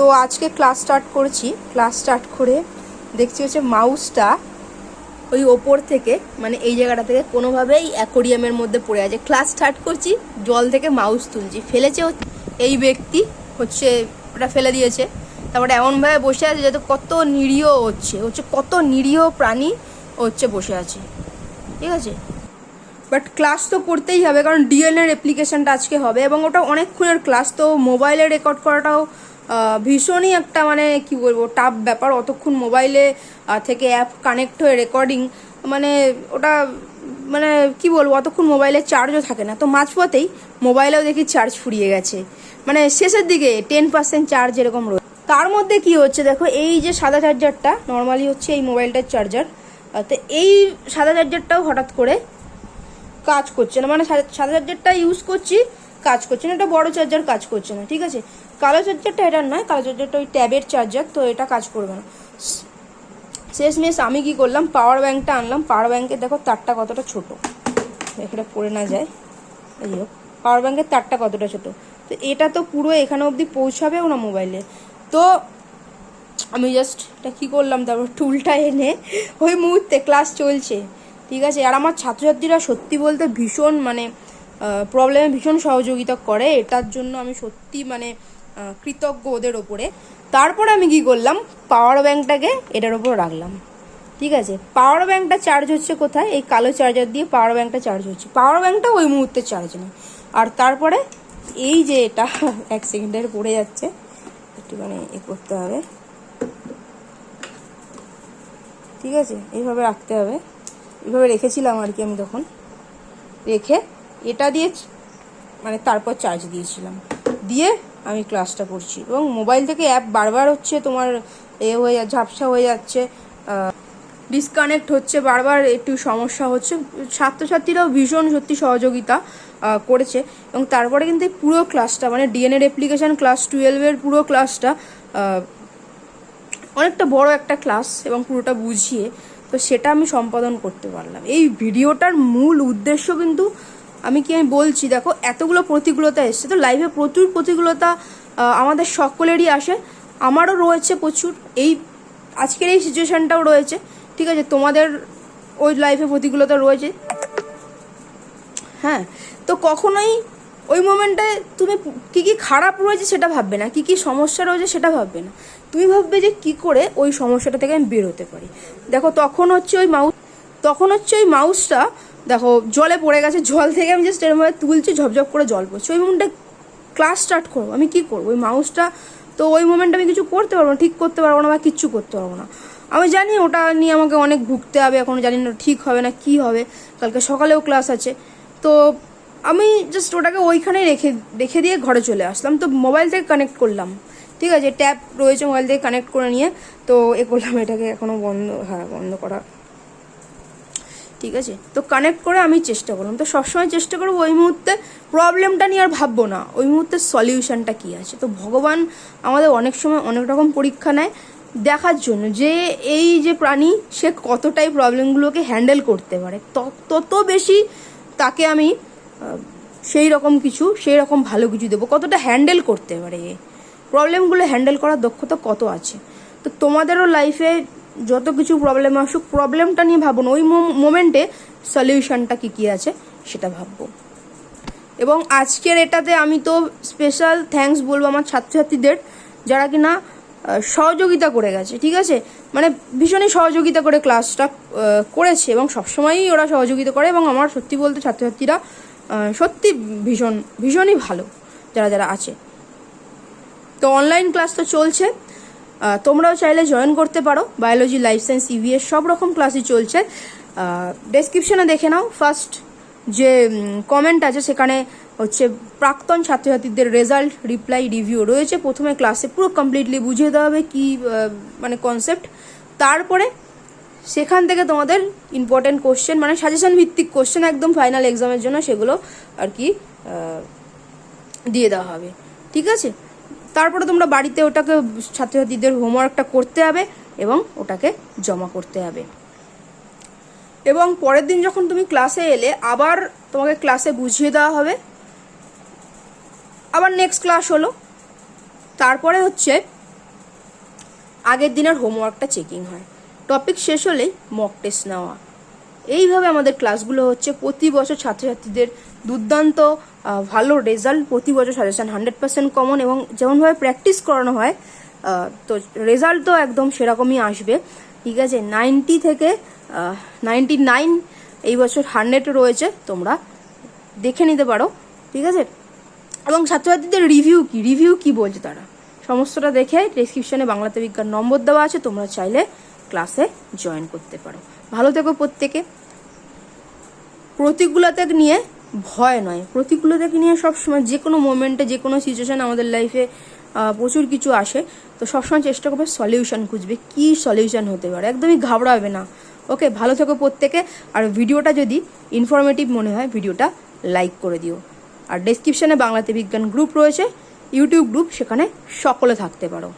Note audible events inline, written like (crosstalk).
তো আজকে class start করছি। ক্লাস স্টার্ট করে দেখছি হচ্ছে মাউসটা ওই ওপর থেকে মানে এই জায়গাটা থেকে কোনোভাবেই অ্যাকোরিয়ামের মধ্যে পড়ে আছে। ক্লাস স্টার্ট করছি, জল থেকে মাউস তুলছি। ফেলেছে এই ব্যক্তি, হচ্ছে ওটা ফেলে দিয়েছে। তারপরে এমনভাবে বসে আছে যাতে কত নিরীহ হচ্ছে হচ্ছে কত নিরীহ প্রাণী হচ্ছে বসে আছে। ঠিক আছে? বাট ক্লাস তো করতেই হবে, কারণ ডিএনএর অ্যাপ্লিকেশনটা আজকে হবে এবং ওটা অনেকক্ষণের ক্লাস তো মোবাইলে রেকর্ড করাটাও ভীষণই একটা মানে কি বলব টাফ ব্যাপার। অতক্ষণ মোবাইলে থেকে অ্যাপ কানেক্ট হয়ে রেকর্ডিং মানে ওটা মানে কি বলব, অতক্ষণ মোবাইলে চার্জও থাকে না। তো মাঝপথেই মোবাইলেও দেখি চার্জ ফুরিয়ে গেছে। মানে শেষের দিকে টেন পার্সেন্ট চার্জ এরকম রয়েছে তার মধ্যে কি হচ্ছে দেখো, এই যে সাদা চার্জারটা নর্মালি হচ্ছে এই মোবাইলটার চার্জার তো এই সাদা চার্জারটাও হঠাৎ করে কাজ করছে না। মানে সাদা চার্জারটা ইউজ করছি, কাজ করছে না। এটা বড় চার্জার কাজ করছে না। ঠিক আছে? কালো চার্জারটা এটার নয় কালো চার্জারটা ওই ট্যাবের চার্জার, তো এটা কাজ করবে না। শেষমেশ আমি কি করলাম পাওয়ার ব্যাঙ্কটা আনলাম পাওয়ার ব্যাঙ্কের দেখো তারটা কতটা ছোট। এখানে পড়ে না যায়। এই হোক পাওয়ার ব্যাঙ্কের তারটা কতটা ছোট। তো এটা তো পুরো এখানে অবধি পৌঁছাবেও না মোবাইলে তো আমি জাস্ট এটা কী করলাম, তারপর টুলটা এনে ওই মুহূর্তে ক্লাস চলছে। ঠিক আছে? আর আমার ছাত্রছাত্রীরা সত্যি বলতে ভীষণ মানে প্রবলেমে ভীষণ সহযোগিতা করে। এটার জন্য আমি সত্যি মানে কৃতজ্ঞ ওদের ওপরে। তারপরে আমি কি করলাম? পাওয়ার ব্যাঙ্কটাকে এটার ওপর রাখলাম। ঠিক আছে? পাওয়ার ব্যাঙ্কটা চার্জ হচ্ছে কোথায়? এই কালো চার্জার দিয়ে পাওয়ার ব্যাঙ্কটা চার্জ হচ্ছে। পাওয়ার ব্যাঙ্কটা ওই মুহূর্তে চার্জ নেই। আর তারপরে এই যে এটা (laughs) এক সেকেন্ডের পড়ে যাচ্ছে। একটু মানে এ করতে হবে। ঠিক আছে? এইভাবে রাখতে হবে। এইভাবে রেখেছিলাম আর কি আমি তখন। রেখে এটা দিয়ে মানে তারপর চার্জ দিয়েছিলাম। দিয়ে আমি ক্লাসটা করছি। এবং মোবাইল থেকে অ্যাপ বারবার হচ্ছে তোমার এ হয়ে ঝাপসা হয়ে যাচ্ছে ডিসকানেক্ট হচ্ছে, বারবার একটু সমস্যা হচ্ছে। ছাত্রছাত্রীরাও ভীষণ সত্যি সহযোগিতা করেছে। এবং তারপরে কিন্তু এই পুরো ক্লাসটা মানে ডিএনএর অ্যাপ্লিকেশন ক্লাস টুয়েলভের পুরো ক্লাসটা অনেকটা বড় একটা ক্লাস এবং পুরোটা বুঝিয়ে, তো সেটা আমি সম্পাদন করতে পারলাম। এই ভিডিওটার মূল উদ্দেশ্য কিন্তু আমি কি আমি বলছি? দেখো, এতগুলো প্রতিকূলতা এসছে। তো লাইফে প্রচুর প্রতিকূলতা আমাদের সকলেরই আসে। আমারও রয়েছে প্রচুর। এই, আজকের এই সিচুয়েশানটাও রয়েছে। ঠিক আছে, তোমাদের ওই লাইফে প্রতিকূলতা রয়েছে। হ্যাঁ তো কখনোই ওই মোমেন্টে তুমি কি কি খারাপ রয়েছে সেটা ভাববে না। কি কি সমস্যা রয়েছে সেটা ভাববে না। তুমি ভাববে যে কি করে ওই সমস্যাটা থেকে আমি বেরোতে পারি। দেখো, তখন হচ্ছে ওই মাউস তখন হচ্ছে ওই মাউসটা দেখো, জলে পড়ে গেছে, জল থেকে আমি জাস্ট এরমভাবে তুলছি, ঝপঝপ করে জল পড়ছে। ওই মোমেন্টে ক্লাস স্টার্ট করব, আমি কি করব? ওই মাউসটা তো ওই মোমেন্টে আমি কিছু করতে পারব না, ঠিক করতে পারব না বা কিচ্ছু করতে পারব না। আমি জানি ওটা নিয়ে আমাকে অনেক ভুগতে হবে, এখন জানি না ঠিক হবে না, কি হবে। কালকে সকালেও ক্লাস আছে। তো আমি জাস্ট ওটাকে ওইখানেই রেখে রেখে দিয়ে ঘরে চলে আসলাম। তো মোবাইল থেকে কানেক্ট করলাম। ঠিক আছে ট্যাপ রয়েছে মোবাইল থেকে কানেক্ট করে নিয়ে, তো এ করলাম, এটাকে এখনও বন্ধ হ্যাঁ বন্ধ করা ঠিক আছে? তো কানেক্ট করে আমি চেষ্টা করলাম। তো সবসময় চেষ্টা করব ওই মুহূর্তে প্রবলেমটা নিয়ে আর ভাববো না। ওই মুহূর্তে সলিউশনটা কী আছে? তো ভগবান আমাদের অনেক সময় অনেক রকম পরীক্ষা নেয় দেখার জন্য। যে এই যে প্রাণী, সে কতটাই প্রবলেমগুলোকে হ্যান্ডেল করতে পারে। তত বেশি তাকে আমি সেই রকম কিছু, সেই রকম ভালো কিছু দেবো। কতটা হ্যান্ডেল করতে পারে প্রবলেমগুলো হ্যান্ডেল করার দক্ষতা কত আছে? তো তোমাদেরও লাইফে যত কিছু প্রবলেম আসুক প্রবলেমটা নিয়ে ভাবুন। ওই মোমেন্টে সলিউশনটা কী কী আছে সেটা ভাববো। এবং আজকের এটাতে আমি তো স্পেশাল থ্যাঙ্কস বলব আমার ছাত্রছাত্রীদের, যারা কিনা সহযোগিতা করে গেছে, ঠিক আছে? মানে ভীষণই সহযোগিতা করে ক্লাসটা করেছে এবং সবসময়ই ওরা সহযোগিতা করে এবং আমার সত্যি বলতে ছাত্রছাত্রীরা সত্যি ভীষণ, ভীষণই ভালো, যারা যারা আছে। তো অনলাইন ক্লাস তো চলছে। তোমরাও চাইলে জয়েন করতে পারো। বায়োলজি লাইফ সায়েন্স ইভিএস সব রকম ক্লাসই চলছে। ডেসক্রিপশনে দেখে নাও। ফার্স্ট যে কমেন্ট আছে, সেখানে হচ্ছে প্রাক্তন ছাত্রছাত্রীদের রেজাল্ট রিপ্লাই রিভিউ রয়েছে। প্রথমে ক্লাসে পুরো কমপ্লিটলি বুঝিয়ে দেওয়া হবে কী মানে কনসেপ্ট তারপরে সেখান থেকে তোমাদের ইম্পর্টেন্ট কোশ্চেন মানে সাজেশন ভিত্তিক কোশ্চেন একদম ফাইনাল এক্সামের জন্য সেগুলো আর কি দিয়ে দেওয়া হবে। ঠিক আছে? তারপরে তোমরা বাড়িতে ওটাকে ছাত্রছাত্রীদের হোমওয়ার্কটা করতে হবে এবং ওটাকে জমা করতে হবে। এবং পরের দিন যখন তুমি ক্লাসে এলে, আবার তোমাকে ক্লাসে বুঝিয়ে দেওয়া হবে। আবার নেক্সট ক্লাস হলো। তারপরে হচ্ছে আগের দিনের হোমওয়ার্কটা চেকিং হয়। টপিক শেষ হলেই মক টেস্ট নেওয়া। এইভাবে আমাদের ক্লাসগুলো হচ্ছে প্রতি বছর ছাত্রছাত্রীদের দুর্দান্ত ভালো রেজাল্ট প্রতি বছর সাজেশন হান্ড্রেড পার্সেন্ট কমন এবং যেমনভাবে প্র্যাকটিস করানো হয় তো রেজাল্ট তো একদম সেরকমই আসবে। ঠিক আছে, নাইনটি থেকে নাইনটি নাইন এই বছর হান্ড্রেড রয়েছে, তোমরা দেখে নিতে পারো। ঠিক আছে? এবং ছাত্রছাত্রীদের রিভিউ কি? রিভিউ কি বলছে তারা? সমস্তটা দেখে ডেসক্রিপশনে বাংলাতে বিজ্ঞান নম্বর দেওয়া আছে, তোমরা চাইলে ক্লাসে জয়েন করতে পারো। ভালো থেকো প্রত্যেকে। প্রতিকূলতা নিয়ে ভয় নয়। প্রতিকূলতাকে নিয়ে সবসময় যে কোনো মোমেন্টে, যে কোনো সিচুয়েশান আমাদের লাইফে প্রচুর কিছু আসে, তো সবসময় চেষ্টা করবে সলিউশন খুঁজবে। কি সলিউশন হতে পারে? একদমই ঘাবড়াবে না। ওকে ভালো থেকো প্রত্যেকে। আর ভিডিওটা যদি ইনফরমেটিভ মনে হয়, ভিডিওটা লাইক করে দিও। আর ডেসক্রিপশনে বাংলাতে বিজ্ঞান গ্রুপ রয়েছে ইউটিউব গ্রুপ সেখানে সকলে থাকতে পারো।